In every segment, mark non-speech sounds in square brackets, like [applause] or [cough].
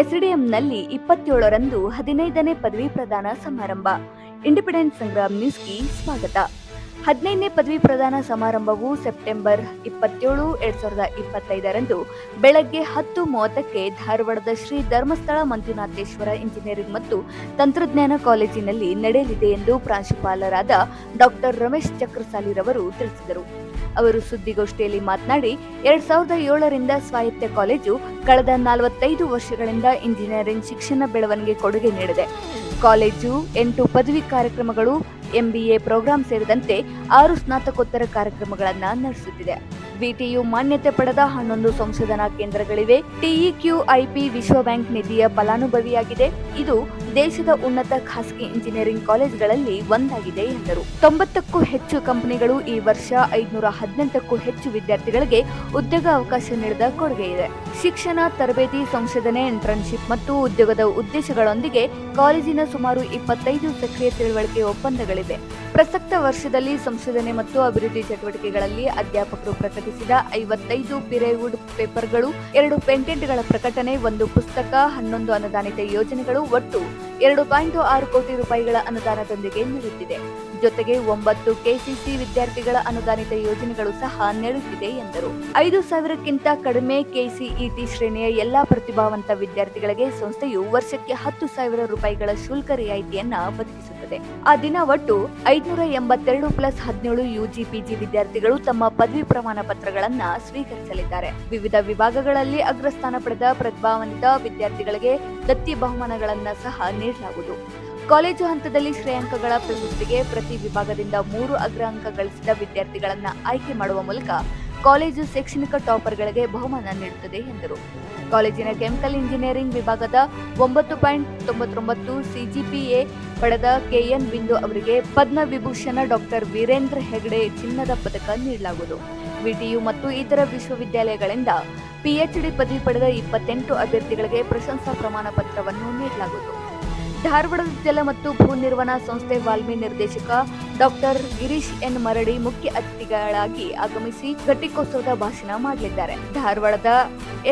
ಎಸ್ಡಿಎಂನಲ್ಲಿ ಇಪ್ಪತ್ತೇಳರಂದು ಹದಿನೈದನೇ ಪದವಿ ಪ್ರದಾನ ಸಮಾರಂಭ. ಇಂಡಿಪೆಂಡೆನ್ಸ್ ಸಂಗ್ರಾಮ್ ನ್ಯೂಸ್ಗೆ ಸ್ವಾಗತ. ಹದಿನೈದನೇ ಪದವಿ ಪ್ರದಾನ ಸಮಾರಂಭವು ಸೆಪ್ಟೆಂಬರ್ ಇಪ್ಪತ್ತೇಳು, ಎರಡ್ ಸಾವಿರದ ಇಪ್ಪತ್ತೈದರಂದು ಬೆಳಗ್ಗೆ ಹತ್ತು ಮೂವತ್ತಕ್ಕೆ ಧಾರವಾಡದ ಶ್ರೀ ಧರ್ಮಸ್ಥಳ ಮಂಜುನಾಥೇಶ್ವರ ಇಂಜಿನಿಯರಿಂಗ್ ಮತ್ತು ತಂತ್ರಜ್ಞಾನ ಕಾಲೇಜಿನಲ್ಲಿ ನಡೆಯಲಿದೆ ಎಂದು ಪ್ರಾಂಶುಪಾಲರಾದ ಡಾಕ್ಟರ್ ರಮೇಶ್ ಚಕ್ರಸಾಲಿರವರು ತಿಳಿಸಿದರು. ಅವರು ಸುದ್ದಿಗೋಷ್ಠಿಯಲ್ಲಿ ಮಾತನಾಡಿ, ಎರಡ್ ಸಾವಿರದ ಏಳರಿಂದ ಸ್ವಾಯತ್ತ ಕಾಲೇಜು ಕಳೆದ ನಲವತ್ತೈದು ವರ್ಷಗಳಿಂದ ಇಂಜಿನಿಯರಿಂಗ್ ಶಿಕ್ಷಣ ಬೆಳವಣಿಗೆ ಕೊಡುಗೆ ನೀಡಿದೆ. ಕಾಲೇಜು ಎಂಟು ಪದವಿ ಕಾರ್ಯಕ್ರಮಗಳು, ಎಂಬಿಎ ಪ್ರೋಗ್ರಾಂ ಸೇರಿದಂತೆ ಆರು ಸ್ನಾತಕೋತ್ತರ ಕಾರ್ಯಕ್ರಮಗಳನ್ನು ನಡೆಸುತ್ತಿದೆ. ವಿಟಿಯು ಮಾನ್ಯತೆ ಪಡೆದ ಹನ್ನೊಂದು ಸಂಶೋಧನಾ ಕೇಂದ್ರಗಳಿವೆ. ಟಿಇಕ್ಯೂಐಪಿ ವಿಶ್ವ ಬ್ಯಾಂಕ್ ನಿಧಿಯ ಫಲಾನುಭವಿಯಾಗಿದೆ. ಇದು ದೇಶದ ಉನ್ನತ ಖಾಸಗಿ ಇಂಜಿನಿಯರಿಂಗ್ ಕಾಲೇಜುಗಳಲ್ಲಿ ಒಂದಾಗಿದೆ ಎಂದರು. ತೊಂಬತ್ತಕ್ಕೂ ಹೆಚ್ಚು ಕಂಪನಿಗಳು ಈ ವರ್ಷ ಐದುನೂರ ಹದಿನೆಂಟಕ್ಕೂ ಹೆಚ್ಚು ವಿದ್ಯಾರ್ಥಿಗಳಿಗೆ ಉದ್ಯೋಗ ಅವಕಾಶ ನೀಡಿದ ಕೊಡುಗೆ ಇದೆ ಶಿಕ್ಷಣ, ತರಬೇತಿ, ಸಂಶೋಧನೆ ಇಂಟರ್ನ್ಶಿಪ್ ಮತ್ತು ಉದ್ಯೋಗದ ಉದ್ದೇಶಗಳೊಂದಿಗೆ ಕಾಲೇಜಿನ ಸುಮಾರು ಇಪ್ಪತ್ತೈದು ಸಕ್ರಿಯ ತಿಳುವಳಿಕೆ ಒಪ್ಪಂದಗಳಿವೆ. ಪ್ರಸಕ್ತ ವರ್ಷದಲ್ಲಿ ಸಂಶೋಧನೆ ಮತ್ತು ಅಭಿವೃದ್ಧಿ ಚಟುವಟಿಕೆಗಳಲ್ಲಿ ಅಧ್ಯಾಪಕರು ಪ್ರಕಟಿಸಿದ ಐವತ್ತೈದು ಪಿರೇವುಡ್ ಪೇಪರ್ಗಳು, ಎರಡು ಪೇಟೆಂಟ್ಗಳ ಪ್ರಕಟಣೆ, ಒಂದು ಪುಸ್ತಕ, ಹನ್ನೊಂದು ಅನುದಾನಿತ ಯೋಜನೆಗಳು ಒಟ್ಟು ಎರಡು ಪಾಯಿಂಟ್ ಆರು ಕೋಟಿ ರೂಪಾಯಿಗಳ ಅನುದಾನದೊಂದಿಗೆ ನೀಡುತ್ತಿದೆ ಜೊತೆಗೆ ಒಂಬತ್ತು ಕೆಸಿಸಿ ವಿದ್ಯಾರ್ಥಿಗಳ ಅನುದಾನಿತ ಯೋಜನೆಗಳು ಸಹ ನೀಡುತ್ತಿದೆ ಎಂದರು. ಐದು ಸಾವಿರಕ್ಕಿಂತ ಕಡಿಮೆ ಕೆಸಿಇಟಿ ಶ್ರೇಣಿಯ ಎಲ್ಲಾ ಪ್ರತಿಭಾವಂತ ವಿದ್ಯಾರ್ಥಿಗಳಿಗೆ ಸಂಸ್ಥೆಯು ವರ್ಷಕ್ಕೆ ಹತ್ತು ಸಾವಿರ ರೂಪಾಯಿಗಳ ಶುಲ್ಕ ರಿಯಾಯಿತಿಯನ್ನ ಒದಗಿಸುತ್ತದೆ. ಆ ದಿನ ಒಟ್ಟು ಐದುನೂರ ಎಂಬತ್ತೆರಡು ಪ್ಲಸ್ ಹದಿನೇಳು ಯುಜಿ ಪಿಜಿ ವಿದ್ಯಾರ್ಥಿಗಳು ತಮ್ಮ ಪದವಿ ಪ್ರಮಾಣ ಪತ್ರಗಳನ್ನ ಸ್ವೀಕರಿಸಲಿದ್ದಾರೆ. ವಿವಿಧ ವಿಭಾಗಗಳಲ್ಲಿ ಅಗ್ರಸ್ಥಾನ ಪಡೆದ ಪ್ರತಿಭಾವಂತ ವಿದ್ಯಾರ್ಥಿಗಳಿಗೆ ದತ್ತಿ ಬಹುಮಾನಗಳನ್ನ ಸಹ ನೀಡಲಾಗುವುದು ಕಾಲೇಜು ಹಂತದಲ್ಲಿ ಶ್ರೇಯಾಂಕಗಳ ಪ್ರಶಸ್ತಿಗೆ ಪ್ರತಿ ವಿಭಾಗದಿಂದ ಮೂರು ಅಗ್ರ ಅಂಕ ಗಳಿಸಿದ ವಿದ್ಯಾರ್ಥಿಗಳನ್ನು ಆಯ್ಕೆ ಮಾಡುವ ಮೂಲಕ ಕಾಲೇಜು ಶೈಕ್ಷಣಿಕ ಟಾಪರ್ಗಳಿಗೆ ಬಹುಮಾನ ನೀಡುತ್ತದೆ ಎಂದರು. ಕಾಲೇಜಿನ ಕೆಮಿಕಲ್ ಇಂಜಿನಿಯರಿಂಗ್ ವಿಭಾಗದ ಒಂಬತ್ತು ಪಾಯಿಂಟ್ ತೊಂಬತ್ತೊಂಬತ್ತು ಸಿಜಿಪಿಎ ಪಡೆದ ಕೆಎನ್ ಬಿಂದು ಅವರಿಗೆ ಪದ್ಮವಿಭೂಷಣ ಡಾಕ್ಟರ್ ವೀರೇಂದ್ರ ಹೆಗಡೆ ಚಿನ್ನದ ಪದಕ ನೀಡಲಾಗುವುದು. ವಿಟಿಯು ಮತ್ತು ಇತರ ವಿಶ್ವವಿದ್ಯಾಲಯಗಳಿಂದ ಪಿಎಚ್ಡಿ ಪದವಿ ಪಡೆದ ಇಪ್ಪತ್ತೆಂಟು ಅಭ್ಯರ್ಥಿಗಳಿಗೆ ಪ್ರಶಂಸಾ ಪ್ರಮಾಣ ಪತ್ರವನ್ನು ನೀಡಲಾಗುವುದು. ಧಾರವಾಡದ ಜಲ ಮತ್ತು ಭೂ ನಿರ್ವಹಣಾ ಸಂಸ್ಥೆ ವಾಲ್ಮಿ ನಿರ್ದೇಶಕ ಡಾಕ್ಟರ್ ಗಿರೀಶ್ ಎನ್ ಮರಡಿ ಮುಖ್ಯ ಅತಿಥಿಗಳಾಗಿ ಆಗಮಿಸಿ ಘಟಿಕೋತ್ಸವದ ಭಾಷಣ ಮಾಡಲಿದ್ದಾರೆ. ಧಾರವಾಡದ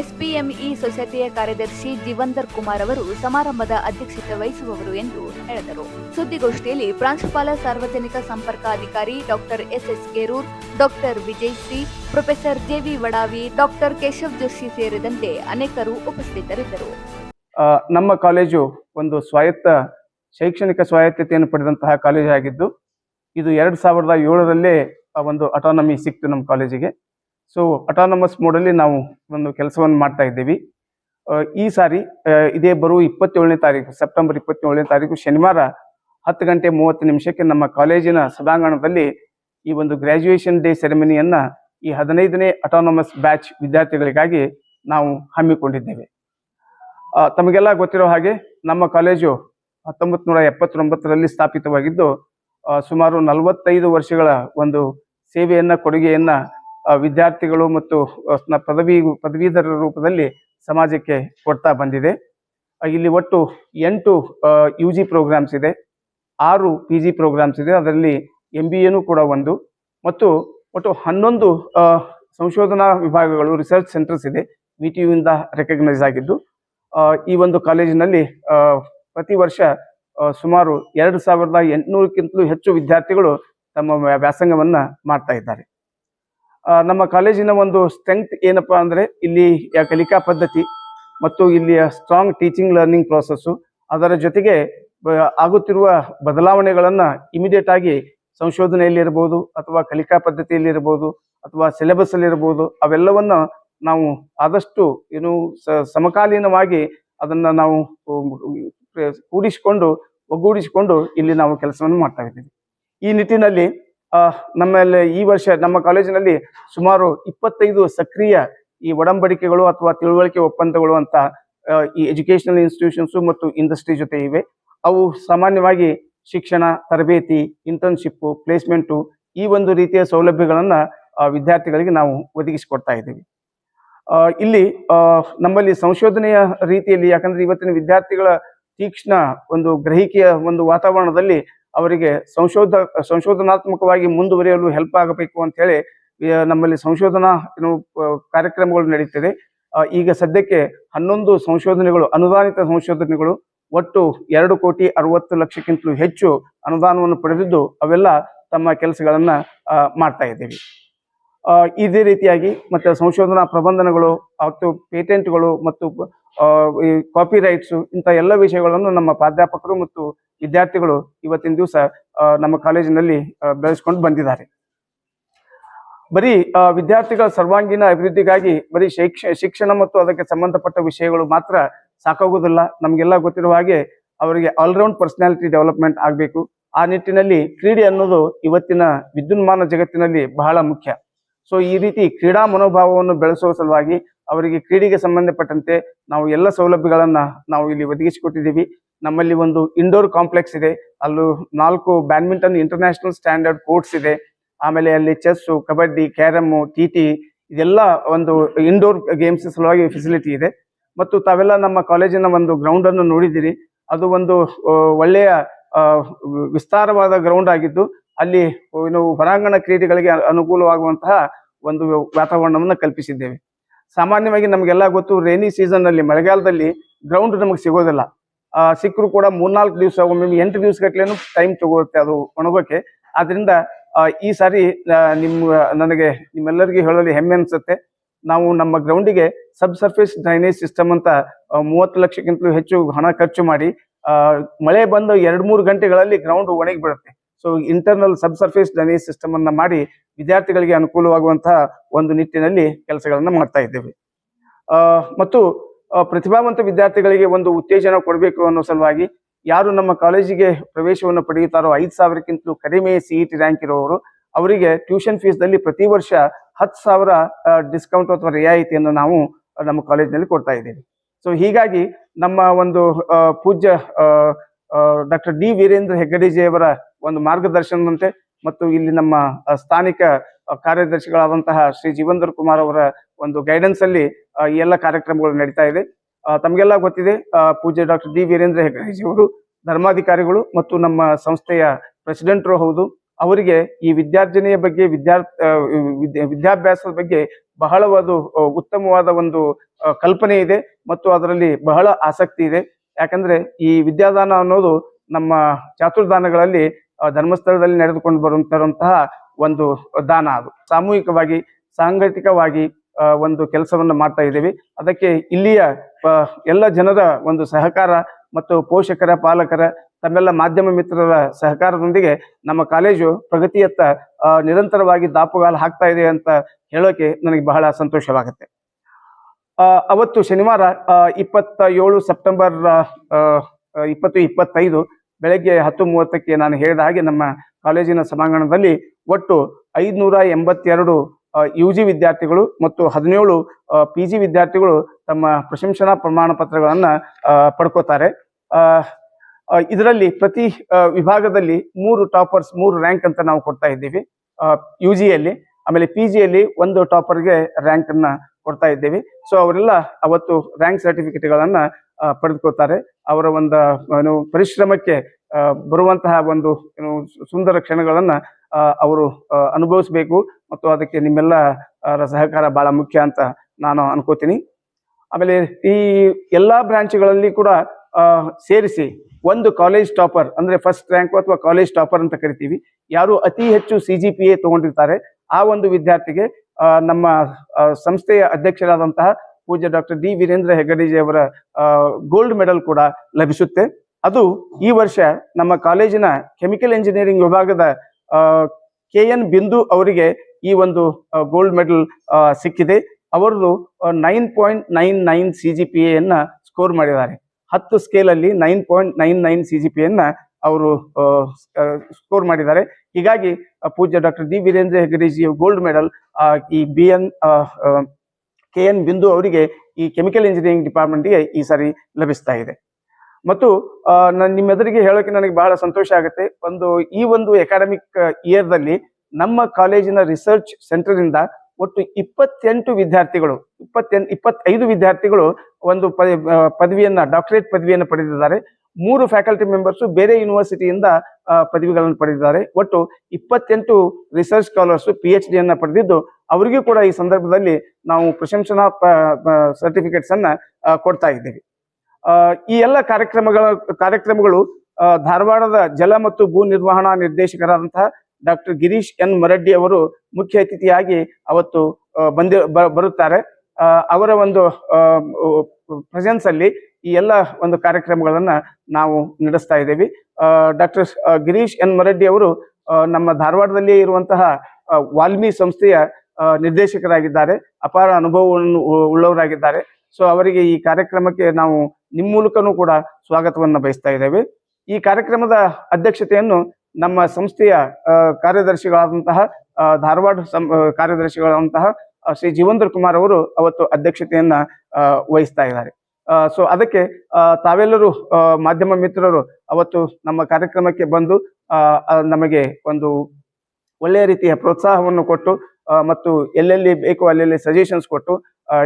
ಎಸ್ಪಿಎಂಇ ಸೊಸೈಟಿಯ ಕಾರ್ಯದರ್ಶಿ ಜೀವಂದರ್ ಕುಮಾರ್ ಅವರು ಸಮಾರಂಭದ ಅಧ್ಯಕ್ಷತೆ ವಹಿಸುವವರು ಎಂದು ಹೇಳಿದರು. ಸುದ್ದಿಗೋಷ್ಠಿಯಲ್ಲಿ ಪ್ರಾಂಶುಪಾಲ ಸಾರ್ವಜನಿಕ ಸಂಪರ್ಕ ಅಧಿಕಾರಿ doctor S S Kerur, doctor Vijay C professor J V Vadavi, doctor Keshav Joshi ಸೇರಿದಂತೆ ಅನೇಕರು ಉಪಸ್ಥಿತರಿದ್ದರು. ನಮ್ಮ ಕಾಲೇಜು ಒಂದು ಸ್ವಾಯತ್ತ, ಶೈಕ್ಷಣಿಕ ಸ್ವಾಯತ್ತತೆಯನ್ನು ಪಡೆದಂತಹ ಕಾಲೇಜ್ ಆಗಿದ್ದು, ಇದು ಎರಡು ಸಾವಿರದ ಏಳರಲ್ಲೇ ಆ ಒಂದು ಅಟಾನಮಿ ಸಿಕ್ತು ನಮ್ಮ ಕಾಲೇಜಿಗೆ ಸೊ ಅಟಾನಮಸ್ ಮೋಡಲ್ಲಿ ನಾವು ಒಂದು ಕೆಲಸವನ್ನು ಮಾಡ್ತಾ ಇದ್ದೀವಿ. ಈ ಸಾರಿ ಇದೇ ಬರುವ ಇಪ್ಪತ್ತೇಳನೇ ತಾರೀಕು ಸೆಪ್ಟೆಂಬರ್ ಇಪ್ಪತ್ತೇಳನೇ ತಾರೀಕು ಶನಿವಾರ ಹತ್ತು ಗಂಟೆ ಮೂವತ್ತು ನಿಮಿಷಕ್ಕೆ ನಮ್ಮ ಕಾಲೇಜಿನ ಸಭಾಂಗಣದಲ್ಲಿ ಈ ಒಂದು ಗ್ರ್ಯಾಜುಯೇಷನ್ ಡೇ ಸೆರೆಮನಿಯನ್ನು ಈ ಹದಿನೈದನೇ ಅಟಾನಮಸ್ ಬ್ಯಾಚ್ ವಿದ್ಯಾರ್ಥಿಗಳಿಗಾಗಿ ನಾವು ಹಮ್ಮಿಕೊಂಡಿದ್ದೇವೆ. ತಮಗೆಲ್ಲ ಗೊತ್ತಿರೋ ಹಾಗೆ ನಮ್ಮ ಕಾಲೇಜು ಹತ್ತೊಂಬತ್ತು ನೂರ ಎಪ್ಪತ್ತೊಂಬತ್ತರಲ್ಲಿ ಸ್ಥಾಪಿತವಾಗಿದ್ದು ಸುಮಾರು ನಲವತ್ತೈದು ವರ್ಷಗಳ ಒಂದು ಸೇವೆಯನ್ನು, ಕೊಡುಗೆಯನ್ನ ವಿದ್ಯಾರ್ಥಿಗಳು ಮತ್ತು ಪದವಿ ಪದವೀಧರ ರೂಪದಲ್ಲಿ ಸಮಾಜಕ್ಕೆ ಕೊಡ್ತಾ ಬಂದಿದೆ. ಇಲ್ಲಿ ಒಟ್ಟು ಎಂಟು ಯು ಜಿ ಪ್ರೋಗ್ರಾಮ್ಸ್ ಇದೆ. ಆರು ಪಿ ಜಿ ಪ್ರೋಗ್ರಾಮ್ಸ್ ಇದೆ. ಅದರಲ್ಲಿ ಎಂ ಬಿ ಎನೂ ಕೂಡ ಒಂದು. ಮತ್ತು ಒಟ್ಟು ಹನ್ನೊಂದು ಸಂಶೋಧನಾ ವಿಭಾಗಗಳು ರಿಸರ್ಚ್ ಸೆಂಟರ್ಸ್ ಇದೆ. ವಿ ಟಿ ಯುಯಿಂದ ರೆಕಗ್ನೈಸ್ ಆಗಿದ್ದು ಈ ಒಂದು ಕಾಲೇಜಿನಲ್ಲಿ ಪ್ರತಿ ವರ್ಷ ಸುಮಾರು ಎರಡು ಸಾವಿರದ ಎಂಟುನೂರಕ್ಕಿಂತಲೂ ಹೆಚ್ಚು ವಿದ್ಯಾರ್ಥಿಗಳು ತಮ್ಮ ವ್ಯಾಸಂಗವನ್ನು ಮಾಡ್ತಾ ಇದ್ದಾರೆ. ನಮ್ಮ ಕಾಲೇಜಿನ ಒಂದು ಸ್ಟ್ರೆಂಗ್ತ್ ಏನಪ್ಪಾ ಅಂದರೆ, ಇಲ್ಲಿ ಕಲಿಕಾ ಪದ್ಧತಿ ಮತ್ತು ಇಲ್ಲಿಯ ಸ್ಟ್ರಾಂಗ್ ಟೀಚಿಂಗ್ ಲರ್ನಿಂಗ್ ಪ್ರೋಸೆಸ್ಸು, ಅದರ ಜೊತೆಗೆ ಆಗುತ್ತಿರುವ ಬದಲಾವಣೆಗಳನ್ನು ಇಮಿಡಿಯೇಟ್ ಆಗಿ ಸಂಶೋಧನೆಯಲ್ಲಿರ್ಬೋದು ಅಥವಾ ಕಲಿಕಾ ಪದ್ಧತಿಯಲ್ಲಿರ್ಬೋದು ಅಥವಾ ಸಿಲೆಬಸ್ ಅಲ್ಲಿ ಅವೆಲ್ಲವನ್ನು ಅವೆಲ್ಲವನ್ನ ನಾವು ಆದಷ್ಟು ಏನು ಸಮಕಾಲೀನವಾಗಿ ಅದನ್ನ ನಾವು ಕೂಡಿಸಿಕೊಂಡು, ಒಗ್ಗೂಡಿಸಿಕೊಂಡು ಇಲ್ಲಿ ನಾವು ಕೆಲಸವನ್ನು ಮಾಡ್ತಾ ಇದ್ದೀವಿ. ಈ ನಿಟ್ಟಿನಲ್ಲಿ ನಮ್ಮಲ್ಲಿ ಈ ವರ್ಷ ನಮ್ಮ ಕಾಲೇಜಿನಲ್ಲಿ ಸುಮಾರು ಇಪ್ಪತ್ತೈದು ಸಕ್ರಿಯ ಈ ಒಡಂಬಡಿಕೆಗಳು ಅಥವಾ ತಿಳುವಳಿಕೆ ಒಪ್ಪಂದಗಳು ಅಂತ ಈ ಎಜುಕೇಶನಲ್ ಇನ್ಸ್ಟಿಟ್ಯೂಷನ್ಸು ಮತ್ತು ಇಂಡಸ್ಟ್ರಿ ಜೊತೆ ಇವೆ. ಅವು ಸಾಮಾನ್ಯವಾಗಿ ಶಿಕ್ಷಣ, ತರಬೇತಿ, ಇಂಟರ್ನ್ಶಿಪ್ಪು, ಪ್ಲೇಸ್ಮೆಂಟು ಈ ಒಂದು ರೀತಿಯ ಸೌಲಭ್ಯಗಳನ್ನು ವಿದ್ಯಾರ್ಥಿಗಳಿಗೆ ನಾವು ಒದಗಿಸಿಕೊಡ್ತಾ ಇದ್ದೀವಿ. ಇಲ್ಲಿ ನಮ್ಮಲ್ಲಿ ಸಂಶೋಧನೆಯ ರೀತಿಯಲ್ಲಿ, ಯಾಕಂದ್ರೆ ಇವತ್ತಿನ ವಿದ್ಯಾರ್ಥಿಗಳ ತೀಕ್ಷ್ಣ ಒಂದು ಗ್ರಹಿಕೆಯ ಒಂದು ವಾತಾವರಣದಲ್ಲಿ ಅವರಿಗೆ ಸಂಶೋಧ, ಸಂಶೋಧನಾತ್ಮಕವಾಗಿ ಮುಂದುವರಿಯಲು ಹೆಲ್ಪ್ ಆಗಬೇಕು ಅಂತ ಹೇಳಿ ನಮ್ಮಲ್ಲಿ ಸಂಶೋಧನಾ ಏನು ಕಾರ್ಯಕ್ರಮಗಳು ನಡೀತಿದೆ. ಈಗ ಸದ್ಯಕ್ಕೆ ಹನ್ನೊಂದು ಸಂಶೋಧನೆಗಳು, ಅನುದಾನಿತ ಸಂಶೋಧನೆಗಳು, ಒಟ್ಟು ಎರಡು ಕೋಟಿ ಅರವತ್ತು ಲಕ್ಷಕ್ಕಿಂತಲೂ ಹೆಚ್ಚು ಅನುದಾನವನ್ನು ಪಡೆದಿದ್ದು, ಅವೆಲ್ಲ ತಮ್ಮ ಕೆಲಸಗಳನ್ನು ಮಾಡ್ತಾ ಇದ್ದೀವಿ. ಇದೇ ರೀತಿಯಾಗಿ ಮತ್ತೆ ಸಂಶೋಧನಾ ಪ್ರಬಂಧನಗಳು ಮತ್ತು ಪೇಟೆಂಟ್ಗಳು ಮತ್ತು ಈ ಕಾಪಿ ರೈಟ್ಸು ಇಂಥ ಎಲ್ಲ ವಿಷಯಗಳನ್ನು ನಮ್ಮ ಪ್ರಾಧ್ಯಾಪಕರು ಮತ್ತು ವಿದ್ಯಾರ್ಥಿಗಳು ಇವತ್ತಿನ ದಿವಸ ನಮ್ಮ ಕಾಲೇಜಿನಲ್ಲಿ ಬೆಳೆಸ್ಕೊಂಡು ಬಂದಿದ್ದಾರೆ. ಬರೀ ವಿದ್ಯಾರ್ಥಿಗಳ ಸರ್ವಾಂಗೀಣ ಅಭಿವೃದ್ಧಿಗಾಗಿ ಬರೀ ಶೈಕ್ಷ, ಶಿಕ್ಷಣ ಮತ್ತು ಅದಕ್ಕೆ ಸಂಬಂಧಪಟ್ಟ ವಿಷಯಗಳು ಮಾತ್ರ ಸಾಕಾಗುವುದಿಲ್ಲ ನಮಗೆಲ್ಲ ಗೊತ್ತಿರುವ ಹಾಗೆ ಅವರಿಗೆ ಆಲ್ರೌಂಡ್ ಪರ್ಸನಾಲಿಟಿ ಡೆವಲಪ್ಮೆಂಟ್ ಆಗಬೇಕು. ಆ ನಿಟ್ಟಿನಲ್ಲಿ ಕ್ರೀಡೆ ಅನ್ನೋದು ಇವತ್ತಿನ ವಿದ್ಯುನ್ಮಾನ ಜಗತ್ತಿನಲ್ಲಿ ಬಹಳ ಮುಖ್ಯ. ಸೊ ಈ ರೀತಿ ಕ್ರೀಡಾ ಮನೋಭಾವವನ್ನು ಬೆಳೆಸುವ ಸಲುವಾಗಿ ಅವರಿಗೆ ಕ್ರೀಡೆಗೆ ಸಂಬಂಧಪಟ್ಟಂತೆ ನಾವು ಎಲ್ಲ ಸೌಲಭ್ಯಗಳನ್ನ ನಾವು ಇಲ್ಲಿ ಒದಗಿಸಿಕೊಟ್ಟಿದ್ದೀವಿ. ನಮ್ಮಲ್ಲಿ ಒಂದು ಇಂಡೋರ್ ಕಾಂಪ್ಲೆಕ್ಸ್ ಇದೆ. ಅಲ್ಲೂ ನಾಲ್ಕು ಬ್ಯಾಡ್ಮಿಂಟನ್ ಇಂಟರ್ನ್ಯಾಷನಲ್ ಸ್ಟ್ಯಾಂಡರ್ಡ್ ಕೋರ್ಟ್ಸ್ ಇದೆ. ಆಮೇಲೆ ಅಲ್ಲಿ ಚೆಸ್ಸು ಕಬಡ್ಡಿ ಕ್ಯಾರಮ್ಮು ಟಿ ಇದೆಲ್ಲ ಒಂದು ಇಂಡೋರ್ ಗೇಮ್ಸ್ ಸಲುವಾಗಿ ಫೆಸಿಲಿಟಿ ಇದೆ. ಮತ್ತು ತಾವೆಲ್ಲ ನಮ್ಮ ಕಾಲೇಜಿನ ಒಂದು ಗ್ರೌಂಡ್ ಅನ್ನು ನೋಡಿದ್ದೀರಿ. ಅದು ಒಂದು ಒಳ್ಳೆಯ ವಿಸ್ತಾರವಾದ ಗ್ರೌಂಡ್ ಆಗಿದ್ದು ಅಲ್ಲಿ ಏನು ಹೊರಾಂಗಣ ಕ್ರೀಡೆಗಳಿಗೆ ಅನುಕೂಲವಾಗುವಂತಹ ಒಂದು ವಾತಾವರಣವನ್ನು ಕಲ್ಪಿಸಿದ್ದೇವೆ. ಸಾಮಾನ್ಯವಾಗಿ ನಮಗೆಲ್ಲ ಗೊತ್ತು ರೇನಿ ಸೀಸನ್ ಅಲ್ಲಿ, ಮಳೆಗಾಲದಲ್ಲಿ ಗ್ರೌಂಡ್ ನಮಗೆ ಸಿಗೋದಿಲ್ಲ. ಸಿಕ್ಕರು ಕೂಡ ಮೂರ್ನಾಲ್ಕು ದಿವಸ, ಒಮ್ಮೊಮ್ಮೆ ಎಂಟು ದಿವಸ ಟೈಮ್ ತಗೋತ್ತೆ ಅದು ಒಣಗೋಕೆ. ಆದ್ರಿಂದ ಈ ಸಾರಿ ನಿಮ್ಮ, ನನಗೆ, ನಿಮ್ಮೆಲ್ಲರಿಗೂ ಹೇಳಲು ಹೆಮ್ಮೆ ಅನ್ಸುತ್ತೆ. ನಾವು ನಮ್ಮ ಗ್ರೌಂಡಿಗೆ ಸಬ್ ಸರ್ಫೇಸ್ ಡ್ರೈನೇಜ್ ಸಿಸ್ಟಮ್ ಅಂತ ಮೂವತ್ತು ಲಕ್ಷಕ್ಕಿಂತಲೂ ಹೆಚ್ಚು ಹಣ ಖರ್ಚು ಮಾಡಿ ಮಳೆ ಬಂದು ಎರಡು ಮೂರು ಗಂಟೆಗಳಲ್ಲಿ ಗ್ರೌಂಡ್ ಒಣಗಿ ಬಿಡುತ್ತೆ. So internal sub surface drainage system ಅನ್ನ ಮಾಡಿ ವಿದ್ಯಾರ್ಥಿಗಳಿಗೆ ಅನುಕೂಲವಾಗುವಂತಹ ಒಂದು ನಿಟ್ಟಿನಲ್ಲಿ ಕೆಲಸಗಳನ್ನ ಮಾಡ್ತಾ ಇದ್ದೇವೆ. ಮತ್ತು ಪ್ರತಿಭಾವಂತ ವಿದ್ಯಾರ್ಥಿಗಳಿಗೆ ಒಂದು ಉತ್ತೇಜನ ಕೊಡಬೇಕು ಅನ್ನೋ ಸಲುವಾಗಿ ಯಾರು ನಮ್ಮ ಕಾಲೇಜಿಗೆ ಪ್ರವೇಶವನ್ನು ಪಡೆಯುತ್ತಾರೋ ಐದು ಸಾವಿರಕ್ಕಿಂತಲೂ ಕಡಿಮೆ ಸಿಇಟಿ ರ್ಯಾಂಕ್ ಇರುವವರು, ಅವರಿಗೆ ಟ್ಯೂಷನ್ ಫೀಸ್ನಲ್ಲಿ ಪ್ರತಿ ವರ್ಷ ಹತ್ತು ಸಾವಿರ ಡಿಸ್ಕೌಂಟ್ ಅಥವಾ ರಿಯಾಯಿತಿಯನ್ನು ನಾವು ನಮ್ಮ ಕಾಲೇಜಿನಲ್ಲಿ ಕೊಡ್ತಾ ಇದ್ದೇವೆ. ಸೊ ಹೀಗಾಗಿ ನಮ್ಮ ಒಂದು ಪೂಜ್ಯ ಡಾಕ್ಟರ್ ಡಿ ವೀರೇಂದ್ರ ಹೆಗ್ಗಡೆಜಿಯವರ ಒಂದು ಮಾರ್ಗದರ್ಶನದಂತೆ ಮತ್ತು ಇಲ್ಲಿ ನಮ್ಮ ಸ್ಥಾನಿಕ ಕಾರ್ಯದರ್ಶಿಗಳಾದಂತಹ ಶ್ರೀ ಜೀವಂದರ್ ಕುಮಾರ್ ಅವರ ಒಂದು ಗೈಡೆನ್ಸ್ ಅಲ್ಲಿ ಈ ಎಲ್ಲ ಕಾರ್ಯಕ್ರಮಗಳು ನಡೀತಾ ಇದೆ. ತಮಗೆಲ್ಲ ಗೊತ್ತಿದೆ ಪೂಜ್ಯ ಡಾಕ್ಟರ್ ಡಿ ವೀರೇಂದ್ರ ಹೆಗ್ಗಡೆಜಿಯವರು ಧರ್ಮಾಧಿಕಾರಿಗಳು ಮತ್ತು ನಮ್ಮ ಸಂಸ್ಥೆಯ ಪ್ರೆಸಿಡೆಂಟ್ರು ಹೌದು. ಅವರಿಗೆ ಈ ವಿದ್ಯಾರ್ಜನೆಯ ಬಗ್ಗೆ ವಿದ್ಯಾರ್ಥಿ ವಿದ್ಯಾ ವಿದ್ಯಾಭ್ಯಾಸದ ಬಗ್ಗೆ ಬಹಳವಾದ ಅದು ಉತ್ತಮವಾದ ಒಂದು ಕಲ್ಪನೆ ಇದೆ ಮತ್ತು ಅದರಲ್ಲಿ ಬಹಳ ಆಸಕ್ತಿ ಇದೆ. ಯಾಕಂದ್ರೆ ಈ ವಿದ್ಯಾದಾನ ಅನ್ನೋದು ನಮ್ಮ ಚಾತುರ್ದಾನಗಳಲ್ಲಿ ಧರ್ಮಸ್ಥಳದಲ್ಲಿ ನಡೆದುಕೊಂಡು ಬರುವಂತಹ ಒಂದು ದಾನ ಅದು. ಸಾಮೂಹಿಕವಾಗಿ, ಸಾಂಘಟಿಕವಾಗಿ ಒಂದು ಕೆಲಸವನ್ನು ಮಾಡ್ತಾ ಇದ್ದೀವಿ. ಅದಕ್ಕೆ ಇಲ್ಲಿಯ ಎಲ್ಲ ಜನರ ಒಂದು ಸಹಕಾರ ಮತ್ತು ಪೋಷಕರ, ಪಾಲಕರ, ತಮ್ಮೆಲ್ಲ ಮಾಧ್ಯಮ ಮಿತ್ರರ ಸಹಕಾರದೊಂದಿಗೆ ನಮ್ಮ ಕಾಲೇಜು ಪ್ರಗತಿಯತ್ತ ನಿರಂತರವಾಗಿ ದಾಪುಗಾಲು ಹಾಕ್ತಾ ಇದೆ ಅಂತ ಹೇಳೋಕೆ ನನಗೆ ಬಹಳ ಸಂತೋಷವಾಗುತ್ತೆ. ಅವತ್ತು ಶನಿವಾರ ಇಪ್ಪತ್ತ ಏಳು ಸೆಪ್ಟೆಂಬರ್ ಇಪ್ಪತ್ತು ಇಪ್ಪತ್ತೈದು ಬೆಳಗ್ಗೆ ಹತ್ತು ಮೂವತ್ತಕ್ಕೆ ನಾನು ಹೇಳಿದ ಹಾಗೆ ನಮ್ಮ ಕಾಲೇಜಿನ ಸಭಾಂಗಣದಲ್ಲಿ ಒಟ್ಟು ಐದುನೂರ ಎಂಬತ್ತೆರಡು ಯು ಜಿ ವಿದ್ಯಾರ್ಥಿಗಳು ಮತ್ತು ಹದಿನೇಳು ಪಿ ಜಿ ವಿದ್ಯಾರ್ಥಿಗಳು ತಮ್ಮ ಪ್ರಶಂಸನಾ ಪ್ರಮಾಣ ಪತ್ರಗಳನ್ನು ಪಡ್ಕೋತಾರೆ. ಇದರಲ್ಲಿ ಪ್ರತಿ ವಿಭಾಗದಲ್ಲಿ ಮೂರು ಟಾಪರ್ಸ್, ಮೂರು ರ್ಯಾಂಕ್ ಅಂತ ನಾವು ಕೊಡ್ತಾ ಇದ್ದೀವಿ ಯು ಜಿಯಲ್ಲಿ ಆಮೇಲೆ ಪಿ ಜಿಯಲ್ಲಿ ಒಂದು ಟಾಪರ್ಗೆ ರ್ಯಾಂಕನ್ನು ಕೊಡ್ತಾ ಇದ್ದೇವೆ. ಸೊ ಅವರೆಲ್ಲ ಅವತ್ತು ರ್ಯಾಂಕ್ ಸರ್ಟಿಫಿಕೇಟ್ಗಳನ್ನ ಗಳನ್ನ ಪಡೆದುಕೊಳ್ತಾರೆ. ಅವರ ಒಂದು ಏನು ಪರಿಶ್ರಮಕ್ಕೆ ಬರುವಂತಹ ಒಂದು, ಏನು ಸುಂದರ ಕ್ಷಣಗಳನ್ನ ಅವರು ಅನುಭವಿಸಬೇಕು. ಮತ್ತು ಅದಕ್ಕೆ ನಿಮ್ಮೆಲ್ಲ ಸಹಕಾರ ಬಹಳ ಮುಖ್ಯ ಅಂತ ನಾನು ಅನ್ಕೋತೀನಿ. ಆಮೇಲೆ ಈ ಎಲ್ಲಾ ಬ್ರಾಂಚ್ಗಳಲ್ಲಿ ಕೂಡ ಸೇರಿಸಿ ಒಂದು ಕಾಲೇಜ್ ಟಾಪರ್ ಅಂದ್ರೆ ಫಸ್ಟ್ ರ್ಯಾಂಕ್ ಅಥವಾ ಕಾಲೇಜ್ ಟಾಪರ್ ಅಂತ ಕರಿತೀವಿ. ಯಾರು ಅತಿ ಹೆಚ್ಚು ಸಿ ಜಿ ತಗೊಂಡಿರ್ತಾರೆ, ಆ ಒಂದು ವಿದ್ಯಾರ್ಥಿಗೆ ನಮ್ಮ ಸಂಸ್ಥೆಯ ಅಧ್ಯಕ್ಷರಾದಂತಹ ಪೂಜ್ಯ ಡಾಕ್ಟರ್ ಡಿ ವೀರೇಂದ್ರ ಹೆಗಡೆಜಿ ಅವರ ಗೋಲ್ಡ್ ಮೆಡಲ್ ಕೂಡ ಲಭಿಸುತ್ತೆ. ಅದು ಈ ವರ್ಷ ನಮ್ಮ ಕಾಲೇಜಿನ ಕೆಮಿಕಲ್ ಇಂಜಿನಿಯರಿಂಗ್ ವಿಭಾಗದ ಕೆ ಎನ್ ಬಿಂದು ಅವರಿಗೆ ಈ ಒಂದು ಗೋಲ್ಡ್ ಮೆಡಲ್ ಸಿಕ್ಕಿದೆ. ಅವರು nine point nine nine C G P ಎನ್ನ ಸ್ಕೋರ್ ಮಾಡಿದ್ದಾರೆ. ಹತ್ತು ಸ್ಕೇಲಲ್ಲಿ nine point nine nine C G P ಎನ್ನ ಅವರು ಸ್ಕೋರ್ ಮಾಡಿದ್ದಾರೆ. ಹೀಗಾಗಿ ಪೂಜ್ಯ ಡಾಕ್ಟರ್ ಡಿ ವೀರೇಂದ್ರ ಹೆಗಡೆಜಿ ಗೋಲ್ಡ್ ಮೆಡಲ್ ಈ B N K N Bindu ಅವರಿಗೆ ಈ ಕೆಮಿಕಲ್ ಇಂಜಿನಿಯರಿಂಗ್ ಡಿಪಾರ್ಟ್ಮೆಂಟ್ಗೆ ಈ ಸಾರಿ ಲಭಿಸ್ತಾ ಇದೆ. ಮತ್ತು ನಾನು ನಿಮ್ಮೆದುರಿಗೆ ಹೇಳೋಕೆ ನನಗೆ ಬಹಳ ಸಂತೋಷ ಆಗುತ್ತೆ. ಒಂದು, ಈ ಒಂದು ಅಕಾಡೆಮಿಕ್ ಇಯರ್ದಲ್ಲಿ ನಮ್ಮ ಕಾಲೇಜಿನ ರಿಸರ್ಚ್ ಸೆಂಟರ್ ಇಂದ ಒಟ್ಟು ಇಪ್ಪತ್ತೆಂಟು ವಿದ್ಯಾರ್ಥಿಗಳು, ಇಪ್ಪತ್ತೆಂಟು, ಇಪ್ಪತ್ತೈದು ವಿದ್ಯಾರ್ಥಿಗಳು ಒಂದು ಪದವಿಯನ್ನ ಡಾಕ್ಟರೇಟ್ ಪದವಿಯನ್ನು ಪಡೆದಿದ್ದಾರೆ. ಮೂರು ಫ್ಯಾಕಲ್ಟಿ ಮೆಂಬರ್ಸ್ ಬೇರೆ ಯೂನಿವರ್ಸಿಟಿಯಿಂದ ಪದವಿಗಳನ್ನು ಪಡೆದಿದ್ದಾರೆ. ಒಟ್ಟು ಇಪ್ಪತ್ತೆಂಟು ರಿಸರ್ಚ್ ಸ್ಕಾಲರ್ಸ್ ಪಿ ಎಚ್ ಡಿಯನ್ನು ಪಡೆದಿದ್ದು, ಅವರಿಗೂ ಕೂಡ ಈ ಸಂದರ್ಭದಲ್ಲಿ ನಾವು ಪ್ರಶಂಸನಾ ಸರ್ಟಿಫಿಕೇಟ್ಸ್ ಅನ್ನ ಕೊಡ್ತಾ ಇದ್ದೀವಿ. ಈ ಎಲ್ಲ ಕಾರ್ಯಕ್ರಮಗಳ, ಕಾರ್ಯಕ್ರಮಗಳು ಧಾರವಾಡದ ಜಲ ಮತ್ತು ಭೂ ನಿರ್ವಹಣಾ ನಿರ್ದೇಶಕರಾದಂತಹ ಡಾಕ್ಟರ್ ಗಿರೀಶ್ ಎನ್ ಮರಡ್ಡಿ ಅವರು ಮುಖ್ಯ ಅತಿಥಿಯಾಗಿ ಅವತ್ತು ಬಂದಿ ಬರುತ್ತಾರೆ. ಅವರ ಒಂದು ಪ್ರೆಸೆನ್ಸ್ ಅಲ್ಲಿ ಈ ಎಲ್ಲ ಒಂದು ಕಾರ್ಯಕ್ರಮಗಳನ್ನ ನಾವು ನಡೆಸ್ತಾ ಇದ್ದೇವೆ. Doctor Girish N. ಮರಡ್ಡಿ ಅವರು ನಮ್ಮ ಧಾರವಾಡದಲ್ಲಿ ಇರುವಂತಹ ವಾಲ್ಮಿ ಸಂಸ್ಥೆಯ ನಿರ್ದೇಶಕರಾಗಿದ್ದಾರೆ. ಅಪಾರ ಅನುಭವವನ್ನು ಉಳ್ಳವರಾಗಿದ್ದಾರೆ. ಸೊ, ಅವರಿಗೆ ಈ ಕಾರ್ಯಕ್ರಮಕ್ಕೆ ನಾವು ನಿಮ್ಮ ಮೂಲಕನೂ ಕೂಡ ಸ್ವಾಗತವನ್ನು ಬಯಸ್ತಾ ಇದ್ದೇವೆ. ಈ ಕಾರ್ಯಕ್ರಮದ ಅಧ್ಯಕ್ಷತೆಯನ್ನು ನಮ್ಮ ಸಂಸ್ಥೆಯ ಕಾರ್ಯದರ್ಶಿಗಳಾದಂತಹ ಧಾರವಾಡ ಸಂ ಕಾರ್ಯದರ್ಶಿಗಳಾದಂತಹ ಶ್ರೀ ಜೀವಂದ್ರ ಕುಮಾರ್ ಅವರು ಅವತ್ತು ಅಧ್ಯಕ್ಷತೆಯನ್ನ ವಹಿಸ್ತಾ ಇದ್ದಾರೆ. ಸೊ ಅದಕ್ಕೆ ತಾವೆಲ್ಲರೂ ಮಾಧ್ಯಮ ಮಿತ್ರರು ಅವತ್ತು ನಮ್ಮ ಕಾರ್ಯಕ್ರಮಕ್ಕೆ ಬಂದು ನಮಗೆ ಒಂದು ಒಳ್ಳೆಯ ರೀತಿಯ ಪ್ರೋತ್ಸಾಹವನ್ನು ಕೊಟ್ಟು ಮತ್ತು ಎಲ್ಲೆಲ್ಲಿ ಬೇಕೋ ಅಲ್ಲೆಲ್ಲಿ ಸಜೆಷನ್ಸ್ ಕೊಟ್ಟು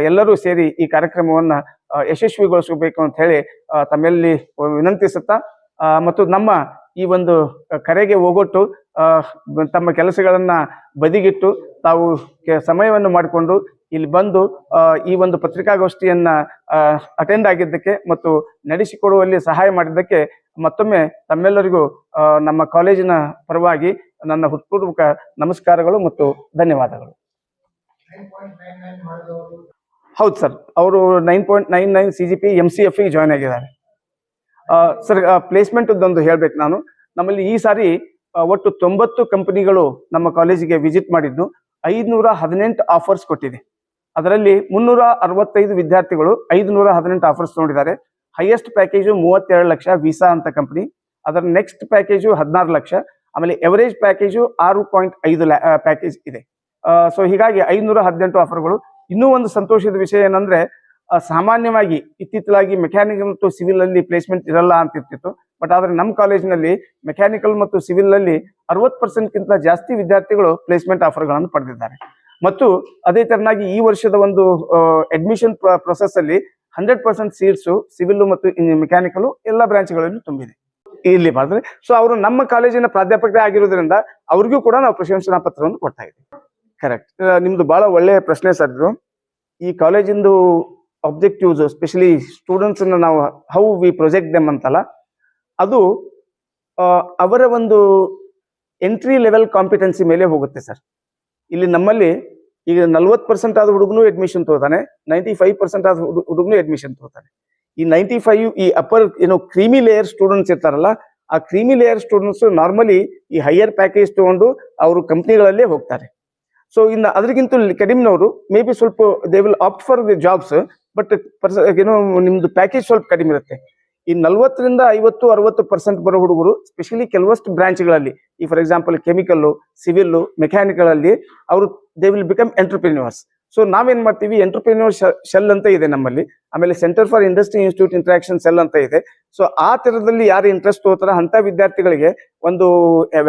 ಎಲ್ಲರೂ ಸೇರಿ ಈ ಕಾರ್ಯಕ್ರಮವನ್ನ ಯಶಸ್ವಿಗೊಳಿಸಬೇಕು ಅಂತ ಹೇಳಿ ತಮ್ಮಲ್ಲಿ ವಿನಂತಿಸುತ್ತಾ ಮತ್ತು ನಮ್ಮ ಈ ಒಂದು ಕರೆಗೆ ಹೋಗೊಟ್ಟು ತಮ್ಮ ಕೆಲಸಗಳನ್ನು ಬದಿಗಿಟ್ಟು ತಾವು ಸಮಯವನ್ನು ಮಾಡಿಕೊಂಡು ಇಲ್ಲಿ ಬಂದು ಈ ಒಂದು ಪತ್ರಿಕಾಗೋಷ್ಠಿಯನ್ನ ಅಟೆಂಡ್ ಆಗಿದ್ದಕ್ಕೆ ಮತ್ತು ನಡೆಸಿಕೊಡುವಲ್ಲಿ ಸಹಾಯ ಮಾಡಿದ್ದಕ್ಕೆ ಮತ್ತೊಮ್ಮೆ ತಮ್ಮೆಲ್ಲರಿಗೂ ನಮ್ಮ ಕಾಲೇಜಿನ ಪರವಾಗಿ ನನ್ನ ಹೃತ್ಪೂರ್ವಕ ನಮಸ್ಕಾರಗಳು ಮತ್ತು ಧನ್ಯವಾದಗಳು. ಹೌದು ಸರ್, ಅವರು nine point nine nine C G P M C F join ಆಗಿದ್ದಾರೆ. ಸರ್ ಪ್ಲೇಸ್ಮೆಂಟ್ ಒಂದು ಹೇಳ್ಬೇಕು ನಾನು. ನಮ್ಮಲ್ಲಿ ಈ ಸಾರಿ ಒಟ್ಟು ತೊಂಬತ್ತು ಕಂಪನಿಗಳು ನಮ್ಮ ಕಾಲೇಜಿಗೆ ವಿಸಿಟ್ ಮಾಡಿದ್ದು. ಐದುನೂರ ಹದಿನೆಂಟು ಆಫರ್ಸ್ ಕೊಟ್ಟಿದೆ. ಅದರಲ್ಲಿ ಮುನ್ನೂರ ಅರವತ್ತೈದು ವಿದ್ಯಾರ್ಥಿಗಳು ಐದುನೂರ ಹದಿನೆಂಟು ಆಫರ್ಸ್ ನೋಡಿದ್ದಾರೆ. ಹೈಯೆಸ್ಟ್ ಪ್ಯಾಕೇಜು ಮೂವತ್ತೆರಡು ಲಕ್ಷ ವಿಸಾ ಅಂತ ಕಂಪನಿ ಅದರ ನೆಕ್ಸ್ಟ್ ಪ್ಯಾಕೇಜು ಹದಿನಾರು ಲಕ್ಷ. ಆಮೇಲೆ ಎವರೇಜ್ ಪ್ಯಾಕೇಜು ಆರು ಪಾಯಿಂಟ್ ಐದು ಪ್ಯಾಕೇಜ್ ಇದೆ. ಸೊ ಹೀಗಾಗಿ ಐದುನೂರ ಹದಿನೆಂಟು ಆಫರ್ಗಳು ಇನ್ನೂ ಒಂದು ಸಂತೋಷದ ವಿಷಯ ಏನಂದ್ರೆ ಸಾಮಾನ್ಯವಾಗಿ ಇತ್ತಿತ್ತಲಾಗಿ ಮೆಕ್ಯಾನಿಕಲ್ ಮತ್ತು ಸಿವಿಲ್ ಅಲ್ಲಿ ಪ್ಲೇಸ್ಮೆಂಟ್ ಇರಲ್ಲ ಅಂತ ಇರ್ತಿತ್ತು. ಬಟ್ ಆದ್ರೆ ನಮ್ಮ ಕಾಲೇಜಿನಲ್ಲಿ ಮೆಕ್ಯಾನಿಕಲ್ ಮತ್ತು ಸಿವಿಲ್ ಅಲ್ಲಿ ಅರವತ್ತು ಪರ್ಸೆಂಟ್ಗಿಂತ ಜಾಸ್ತಿ ವಿದ್ಯಾರ್ಥಿಗಳು ಪ್ಲೇಸ್ಮೆಂಟ್ ಆಫರ್ಗಳನ್ನು ಪಡೆದಿದ್ದಾರೆ. ಮತ್ತು ಅದೇ ತರನಾಗಿ ಈ ವರ್ಷದ ಒಂದು ಅಡ್ಮಿಷನ್ ಪ್ರೊಸೆಸ್ ಅಲ್ಲಿ ಹಂಡ್ರೆಡ್ ಪರ್ಸೆಂಟ್ ಸೀಟ್ಸ್ ಸಿವಿಲ್ ಮತ್ತು ಮೆಕ್ಯಾನಿಕಲ್ ಎಲ್ಲ ಬ್ರಾಂಚ್ಗಳಲ್ಲಿ ತುಂಬಿದೆ. ಇಲ್ಲಿ ಮಾಡಿದ್ರೆ ಸೊ ಅವರು ನಮ್ಮ ಕಾಲೇಜಿನ ಪ್ರಾಧ್ಯಾಪಕರೇ ಆಗಿರೋದ್ರಿಂದ ಅವ್ರಿಗೂ ಕೂಡ ನಾವು ಪ್ರಶಂಸನಾ ಪತ್ರವನ್ನು ಕೊಡ್ತಾ ಇದ್ದೀವಿ. ಕರೆಕ್ಟ್ ನಿಮ್ದು ಬಹಳ ಒಳ್ಳೆಯ ಪ್ರಶ್ನೆ ಸರ್ ಇದು. ಈ ಕಾಲೇಜಿಂದು ಆಬ್ಜೆಕ್ಟಿವ್ಸ್ ಸ್ಪೆಷಲಿ ಸ್ಟೂಡೆಂಟ್ಸ್ ನಾವು ಹೌ ವಿ ಪ್ರೊಜೆಕ್ಟ್ ದೆಮ್ ಅಂತಲ್ಲ, ಅದು ಅವರ ಒಂದು ಎಂಟ್ರಿ ಲೆವೆಲ್ ಕಾಂಪಿಟೆನ್ಸಿ ಮೇಲೆ ಹೋಗುತ್ತೆ ಸರ್. ಇಲ್ಲಿ ನಮ್ಮಲ್ಲಿ ಈಗ ನಲ್ವತ್ತು ಪರ್ಸೆಂಟ್ ಆದ ಹುಡುಗನು ಅಡ್ಮಿಷನ್ ತಗೋತಾನೆ ನೈಂಟಿ ಫೈವ್ ಪರ್ಸೆಂಟ್ ಆದ ಹುಡುಗನು ಅಡ್ಮಿಷನ್ ತಗೋತಾನೆ. ಈ ನೈಂಟಿ ಫೈವ್ ಈ ಅಪ್ಪರ್ ಏನೋ ಕ್ರೀಮಿ ಲೇಯರ್ ಸ್ಟೂಡೆಂಟ್ಸ್ ಇರ್ತಾರಲ್ಲ, ಆ ಕ್ರೀಮಿ ಲೇಯರ್ ಸ್ಟೂಡೆಂಟ್ಸ್ ನಾರ್ಮಲಿ ಈ ಹೈಯರ್ ಪ್ಯಾಕೇಜ್ ತಗೊಂಡು ಅವರು ಕಂಪ್ನಿಗಳಲ್ಲೇ ಹೋಗ್ತಾರೆ. ಸೊ ಇನ್ನು ಅದಕ್ಕಿಂತ ಕಡಿಮೆನವರು ಮೇ ಬಿ ಸ್ವಲ್ಪ they will opt for the jobs but ಪರ್ಸ ಏನೋ, ನಿಮ್ದು ಪ್ಯಾಕೇಜ್ ಸ್ವಲ್ಪ ಕಡಿಮೆ ಇರುತ್ತೆ ಈ ನಲ್ವತ್ತರಿಂದ ಐವತ್ತು, ಅರವತ್ತು ಪರ್ಸೆಂಟ್ ಬರೋ ಹುಡುಗರು ಸ್ಪೆಷಲಿ ಕೆಲವಷ್ಟು ಬ್ರಾಂಚ್ಗಳಲ್ಲಿ ಈ for example chemical civil mechanical ಅಲ್ಲಿ ಅವರು they will become entrepreneurs so ನಾವೇನ್ ಮಾಡ್ತೀವಿ ಎಂಟರ್ಪ್ರಿನ್ಯೂರ್ ಶೆಲ್ ಅಂತ ಇದೆ ನಮ್ಮಲ್ಲಿ. ಆಮೇಲೆ centre for industry institute interaction cell ಅಂತ ಇದೆ. ಸೊ ಆ ತರದಲ್ಲಿ ಯಾರು ಇಂಟ್ರೆಸ್ಟ್ ತಗೋತಾರ ಅಂತ ವಿದ್ಯಾರ್ಥಿಗಳಿಗೆ ಒಂದು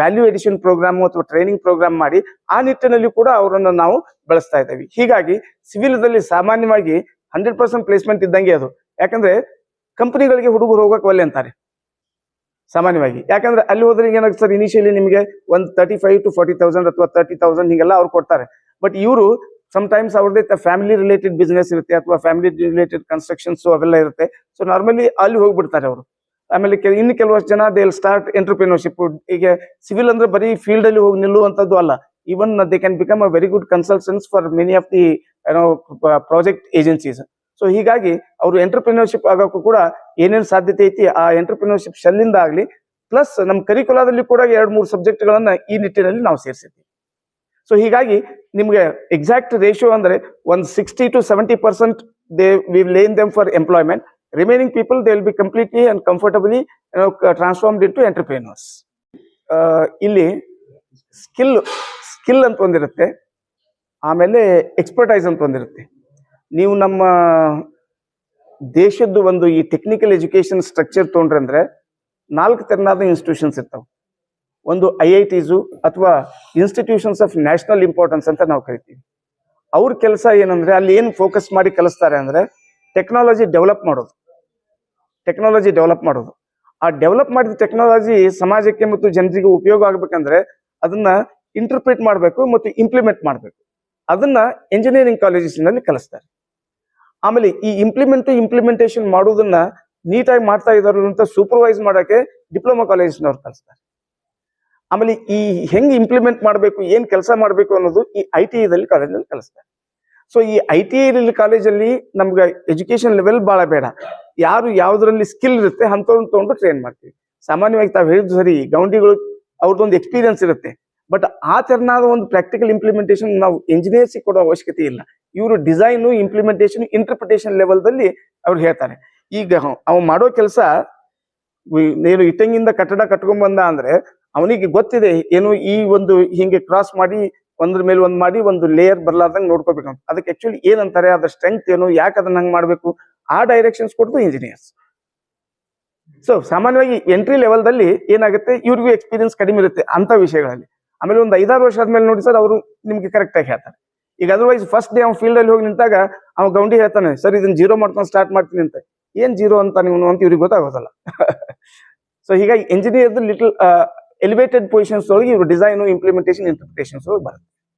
ವ್ಯಾಲ್ಯೂ ಎಡಿಷನ್ ಪ್ರೋಗ್ರಾಮ್ ಅಥವಾ ಟ್ರೈನಿಂಗ್ ಪ್ರೋಗ್ರಾಮ್ ಮಾಡಿ, ಆ ನಿಟ್ಟಿನಲ್ಲಿ ಕೂಡ ಅವರನ್ನು ನಾವು ಬಳಸ್ತಾ ಇದ್ದೇವೆ. ಹೀಗಾಗಿ ಸಿವಿಲ್ದಲ್ಲಿ ಸಾಮಾನ್ಯವಾಗಿ ಹಂಡ್ರೆಡ್ ಪರ್ಸೆಂಟ್ ಪ್ಲೇಸ್ಮೆಂಟ್ ಇದ್ದಂಗೆ ಅದು. ಯಾಕಂದ್ರೆ ಕಂಪನಿಗಳಿಗೆ ಹುಡುಗರು ಹೋಗಕ್ ಒಲ್ಲೆ ಅಂತಾರೆ. ಸಾಮಾನ್ಯವಾಗಿ. ಯಾಕಂದ್ರೆ ಅಲ್ಲಿ ಹೋದ್ರೆ ಏನಾಗುತ್ತೆ ಸರ್ ಇನಿಷಿಯಲಿ ನಿಮಗೆ ಒಂದು thirty five to forty thousand ಅಥವಾ ತರ್ಟಿ ತೌಸಂಡ್ ಹಿಂಗೆಲ್ಲ ಅವ್ರು ಕೊಡ್ತಾರೆ. ಬಟ್ ಇವರು ಟೈಮ್ಸ್ ಅವ್ರದ್ದೇ ಫ್ಯಾಮಿಲಿ ರಿಲೇಟೆಡ್ ಬಿಸ್ನೆಸ್ ಇರುತ್ತೆ ಅಥವಾ ಫ್ಯಾಮಿಲಿ ರಿಲೇಟೆಡ್ ಕನ್ಸ್ಟ್ರಕ್ಷನ್ಸ್ ಅವೆಲ್ಲ ಇರುತ್ತೆ. ಸೊ ನಾರ್ಮಲಿ ಅಲ್ಲಿ ಹೋಗ್ಬಿಡ್ತಾರೆ ಅವರು. ಆಮೇಲೆ ಇನ್ನು ಕೆಲವಷ್ಟು ಜನ ದೇ ಸ್ಟಾರ್ಟ್ ಎಂಟರ್ಪ್ರಿನರ್ಶಿಪ್ ಈಗ ಸಿವಿಲ್ ಅಂದ್ರೆ ಬರೀ ಫೀಲ್ಡ್ ಅಲ್ಲಿ ಹೋಗಿ ನಿಲ್ಲುವಂತದ್ದು ಅಲ್ಲ. Even they can become a very good consultants for many of the project agencies so ಹೀಗಾಗಿ ಅವರು ಎಂಟರ್ಪ್ರಿನರ್ಶಿಪ್ ಆಗೋಕ್ಕೂ ಕೂಡ ಏನೇನು ಸಾಧ್ಯತೆ ಐತಿ, ಆ ಎಂಟರ್ಪ್ರಿನರ್ಶಿಪ್ ಶೆಲ್ಲಿಂದ ಆಗಲಿ ಪ್ಲಸ್ ನಮ್ಮ ಕರಿಕುಲಾದಲ್ಲಿ ಕೂಡ ಎರಡು ಮೂರು ಸಬ್ಜೆಕ್ಟ್ಗಳನ್ನು ಈ ನಿಟ್ಟಿನಲ್ಲಿ ನಾವು ಸೇರಿಸಿದ್ವಿ. ಸೊ ಹೀಗಾಗಿ ನಿಮಗೆ ಎಕ್ಸಾಕ್ಟ್ ರೇಷಿಯೋ ಅಂದರೆ ಒಂದು sixty to seventy percent they we lane them for employment remaining people they will be completely and comfortably transformed into entrepreneurs ಇಲ್ಲಿ ಸ್ಕಿಲ್ ಸ್ಕಿಲ್ ಅಂತ ಒಂದಿರುತ್ತೆ, ಆಮೇಲೆ ಎಕ್ಸ್ಪರ್ಟೈಸ್ ಅಂತ ಒಂದಿರುತ್ತೆ. ನೀವು ನಮ್ಮ ದೇಶದ್ದು ಒಂದು ಈ ಟೆಕ್ನಿಕಲ್ ಎಜುಕೇಶನ್ ಸ್ಟ್ರಕ್ಚರ್ ತೊಗೊಂಡ್ರೆ ಅಂದ್ರೆ ನಾಲ್ಕು ತೆರನಾದ ಇನ್ಸ್ಟಿಟ್ಯೂಷನ್ಸ್ ಇರ್ತಾವೆ. ಒಂದು ಐ ಐ ಟಿಸು ಅಥವಾ ಇನ್ಸ್ಟಿಟ್ಯೂಷನ್ಸ್ ಆಫ್ ನ್ಯಾಷನಲ್ ಇಂಪಾರ್ಟೆನ್ಸ್ ಅಂತ ನಾವು ಕರಿತೀವಿ. ಅವ್ರ ಕೆಲಸ ಏನಂದ್ರೆ ಅಲ್ಲಿ ಏನು ಫೋಕಸ್ ಮಾಡಿ ಕಲಿಸ್ತಾರೆ ಅಂದ್ರೆ ಟೆಕ್ನಾಲಜಿ ಡೆವಲಪ್ ಮಾಡೋದು. ಟೆಕ್ನಾಲಜಿ ಡೆವಲಪ್ ಮಾಡೋದು. ಆ ಡೆವಲಪ್ ಮಾಡಿದ ಟೆಕ್ನಾಲಜಿ ಸಮಾಜಕ್ಕೆ ಮತ್ತು ಜನರಿಗೆ ಉಪಯೋಗ ಆಗ್ಬೇಕಂದ್ರೆ ಅದನ್ನ ಇಂಟರ್ಪ್ರಿಟ್ ಮಾಡಬೇಕು ಮತ್ತು ಇಂಪ್ಲಿಮೆಂಟ್ ಮಾಡಬೇಕು. ಅದನ್ನ ಇಂಜಿನಿಯರಿಂಗ್ ಕಾಲೇಜಸ್ನಲ್ಲಿ ಕಲಿಸ್ತಾರೆ. ಆಮೇಲೆ ಈ ಇಂಪ್ಲಿಮೆಂಟ್ ಇಂಪ್ಲಿಮೆಂಟೇಷನ್ ಮಾಡೋದನ್ನ ನೀಟಾಗಿ ಮಾಡ್ತಾ ಇದ್ದಾರೆ ಅಂತ ಸೂಪರ್ವೈಸ್ ಮಾಡಕ್ಕೆ ಡಿಪ್ಲೊಮಾ ಕಾಲೇಜ್ನವ್ರು ಕಲಿಸ್ತಾರೆ ಆಮೇಲೆ ಈ ಹೆಂಗ್ ಇಂಪ್ಲಿಮೆಂಟ್ ಮಾಡಬೇಕು, ಏನ್ ಕೆಲಸ ಮಾಡಬೇಕು ಅನ್ನೋದು ಈ ಐ ಟಿ ಐದಲ್ಲಿ ಕಾಲೇಜಲ್ಲಿ ಕಲಿಸ್ತಾರೆ ಸೊ ಈ ಐ ಟಿ ಐ ಕಾಲೇಜಲ್ಲಿ ನಮ್ಗೆ ಎಜುಕೇಶನ್ ಲೆವೆಲ್ ಬಹಳ ಬೇಡ. ಯಾರು ಯಾವ್ದ್ರಲ್ಲಿ ಸ್ಕಿಲ್ ಇರುತ್ತೆ ಅಂಥವ್ರನ್ನ ತಗೊಂಡು ಟ್ರೈನ್ ಮಾಡ್ತೀವಿ. ಸಾಮಾನ್ಯವಾಗಿ ತಾವು ಹೇಳಿದ್ದು ಸರಿ, ಗೌಂಡಿಗಳು ಅವ್ರದ್ದೊಂದು ಎಕ್ಸ್ಪೀರಿಯನ್ಸ್ ಇರುತ್ತೆ. ಬಟ್ ಆ ತೆರನಾದ ಒಂದು ಪ್ರಾಕ್ಟಿಕಲ್ ಇಂಪ್ಲಿಮೆಂಟೇಷನ್ ನಾವು ಇಂಜಿನಿಯರ್ಸ್ ಕೊಡೋ ಅವಶ್ಯಕತೆ ಇಲ್ಲ. ಇವರು ಡಿಸೈನು ಇಂಪ್ಲಿಮೆಂಟೇಷನ್ ಇಂಟರ್ಪ್ರಿಟೇಷನ್ ಲೆವೆಲ್ದಲ್ಲಿ ಅವ್ರು ಹೇಳ್ತಾರೆ. ಈಗ ಅವ್ ಮಾಡೋ ಕೆಲಸ ನೀನು ಇಟ್ಟಂಗಿಂದ ಕಟ್ಟಡ ಕಟ್ಕೊಂಡ್ ಬಂದ ಅಂದ್ರೆ ಅವನಿಗೆ ಗೊತ್ತಿದೆ ಏನು ಈ ಒಂದು ಹಿಂಗೆ ಕ್ರಾಸ್ ಮಾಡಿ ಒಂದ್ರ ಮೇಲೆ ಒಂದ್ ಮಾಡಿ ಒಂದು ಲೇಯರ್ ಬರ್ಲಾರ್ದಂಗ್ ನೋಡ್ಕೋಬೇಕು ಅದಕ್ಕೆ ಆಕ್ಚುಲಿ ಏನಂತಾರೆ, ಅದ್ರ ಸ್ಟ್ರೆಂತ್ ಏನು, ಯಾಕೆ ಅದನ್ನ ಹಂಗ್ ಮಾಡ್ಬೇಕು? ಆ ಡೈರೆಕ್ಷನ್ಸ್ ಕೊಡೋದು ಇಂಜಿನಿಯರ್ಸ್ ಸೊ ಸಾಮಾನ್ಯವಾಗಿ ಎಂಟ್ರಿ ಲೆವೆಲ್ದಲ್ಲಿ ಏನಾಗುತ್ತೆ? ಇವ್ರಿಗೂ ಎಕ್ಸ್ಪೀರಿಯನ್ಸ್ ಕಡಿಮೆ ಇರುತ್ತೆ ಅಂತ ವಿಷಯಗಳಲ್ಲಿ. ಆಮೇಲೆ ಒಂದು ಐದಾರು ವರ್ಷ ಆದ್ಮೇಲೆ ನೋಡಿ ಸರ್ ಅವರು ನಿಮ್ಗೆ ಕರೆಕ್ಟ್ ಆಗಿ ಹೇಳ್ತಾರೆ. ಈಗ ಅದರ್ವೈಸ್ ಫಸ್ಟ್ ಡೇ ಅವ್ನ ಫೀಲ್ಡ್ ಅಲ್ಲಿ ಹೋಗಿ ನಿಂತಾಗ ಅವ ಗೌಂಡಿ ಹೇಳ್ತಾನೆ, ಸರ್ ಇದನ್ನ ಜೀರೋ ಮಾಡ್ಕೊಂಡು ಸ್ಟಾರ್ಟ್ ಮಾಡ್ತೀನಿ ಅಂತ. ಏನ್ ಜೀರೋ ಅಂತ ನೀವು ಅಂತ ಇವ್ರಿಗೆ ಗೊತ್ತಾಗೋದಲ್ಲ. [laughs] ಸೊ ಹೀಗಾಗಿ ಇಂಜಿನಿಯರ್ ಲಿಟಲ್ ಎಲಿವೇಟೆಡ್ ಪೊಸಿಷನ್ಸ್ ಒಳಗೆ ಇವರು ಡಿಸೈನು ಇಂಪ್ಲಿಮೆಂಟೇಷನ್ ಇಂಟರ್ಪ್ರಿಟೇಷನ್ಸ್ ಒಳಗೆ ಬರುತ್ತೆ.